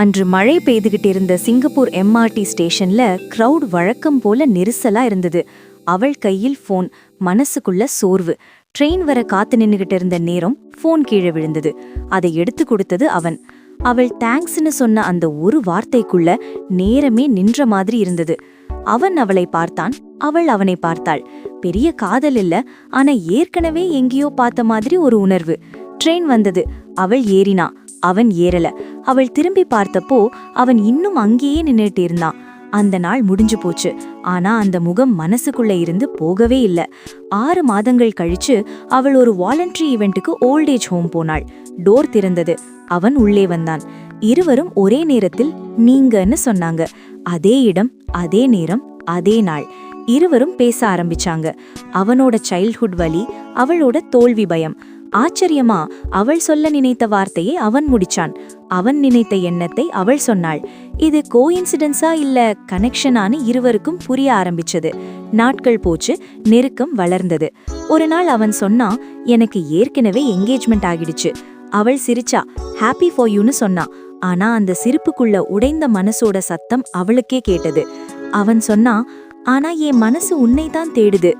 அன்று மழை பெய்துகிட்டு இருந்த சிங்கப்பூர் எம்ஆர்டி ஸ்டேஷன்ல க்ரௌட் வழக்கம் போல நெரிசலா இருந்தது. அவள் கையில் ஃபோன் மனசுக்குள்ள சோர்வு. ட்ரெயின் வர காத்து நின்னுகிட்டு இருந்த நேரம் ஃபோன் கீழே விழுந்தது. அதை எடுத்து கொடுத்தது அவன். அவள் தேங்க்ஸ்னு சொன்ன அந்த ஒரு வார்த்தைக்குள்ள நேரமே நின்ற மாதிரி இருந்தது. அவன் அவளை பார்த்தான். அவள் அவனை பார்த்தாள். பெரிய காதல் இல்ல ஆனா ஏற்கனவே எங்கேயோ பார்த்த மாதிரி ஒரு உணர்வு. ட்ரெயின் வந்தது. அவள் ஏறினா. அவன் ஏறல. அவள் திரும்பி பார்த்தப்போ அவன் இன்னும் அங்கேயே நின்னுட்டு இருந்தான். அந்த நாள் முடிஞ்சு போச்சு. ஆனா அந்த முகம் மனசுக்குள்ள இருந்து போகவே இல்ல. ஆறு மாதங்கள் கழிச்சு அவள் ஒரு வாலண்டரி ஈவெண்ட்டுக்கு ஓல்ட் ஏஜ் ஹோம் போனாள். டோர் திறந்தது. அவன் உள்ளே வந்தான். இருவரும் ஒரே நேரத்தில் நீங்கன்னு சொன்னாங்க. அதே இடம் அதே நேரம் அதே நாள். இருவரும் பேச ஆரம்பிச்சாங்க. அவனோட சைல்ட்ஹுட் வலி அவளோட தோல்வி பயம். ஆச்சரியமா அவள் சொல்ல நினைத்த வார்த்தையை அவன் முடிச்சான். அவன் நினைத்த எண்ணத்தை அவள் சொன்னாள். இது கோயின்சிடென்ஸா இல்ல கனெக்ஷனானு இருவருக்கும் புரிய ஆரம்பிச்சது. நாட்கள் போச்சு நெருக்கம் வளர்ந்தது. ஒரு நாள் அவன் சொன்னான் எனக்கு ஏற்கனவே என்கேஜ்மெண்ட் ஆகிடுச்சு. அவள் சிரிச்சா ஹாப்பி ஃபார் யூன்னு சொன்னான் ஆனா அந்த சிரிப்புக்குள்ள உடைந்த மனசோட சத்தம் அவளுக்கே கேட்டது. அவன் சொன்னா ஆனா என் மனசு உன்னை தான் தேடுது.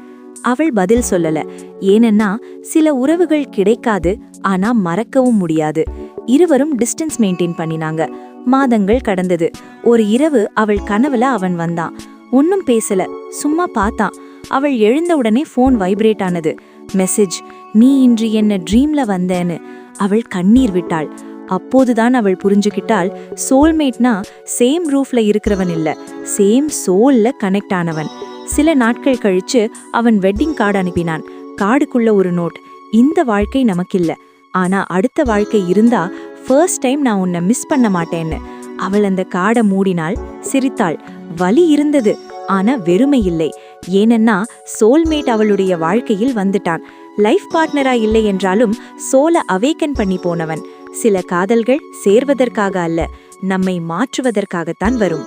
அவள் பதில் சொல்லல. ஏனென்னா சில உறவுகள் கிடைக்காது ஆனா மறக்கவும் முடியாது. இருவரும் டிஸ்டன்ஸ் மெயின்டைன் பண்ணினாங்க. மாதங்கள் கடந்தது. ஒரு இரவு அவள் கனவுல அவன் வந்தான். ஒன்னும் பேசல. சும்மா பார்த்தான். அவள் எழுந்த உடனே ஃபோன் வைப்ரேட் ஆனது. மெசேஜ் நீ இன்று என்ன ட்ரீம்ல வந்தேன்னு. அவள் கண்ணீர் விட்டாள். அப்போதுதான் அவள் புரிஞ்சுக்கிட்டாள் சோல்மேட்னா சேம் ரூஃப்ல இருக்கிறவன் இல்ல. சேம் சோல்ல கனெக்ட் ஆனவன். சில நாட்கள் கழிச்சு அவன் வெட்டிங் கார்டு அனுப்பினான். கார்டுக்குள்ள ஒரு நோட் இந்த வாழ்க்கை நமக்கில்லை. ஆனா அடுத்த வாழ்க்கை இருந்தா ஃபர்ஸ்ட் டைம் நான் உன்னை மிஸ் பண்ண மாட்டேன்னு. அவள் அந்த காடை மூடினாள் சிரித்தாள். வலி இருந்தது ஆனா வெறுமை இல்லை. ஏனென்னா சோல்மேட் அவளுடைய வாழ்க்கையில் வந்துட்டான். லைஃப் பார்ட்னரா இல்லை என்றாலும் சோலை அவேக்கன் பண்ணி போனவன். சில காதல்கள் சேர்வதற்காக அல்ல நம்மை மாற்றுவதற்காகத்தான் வரும்.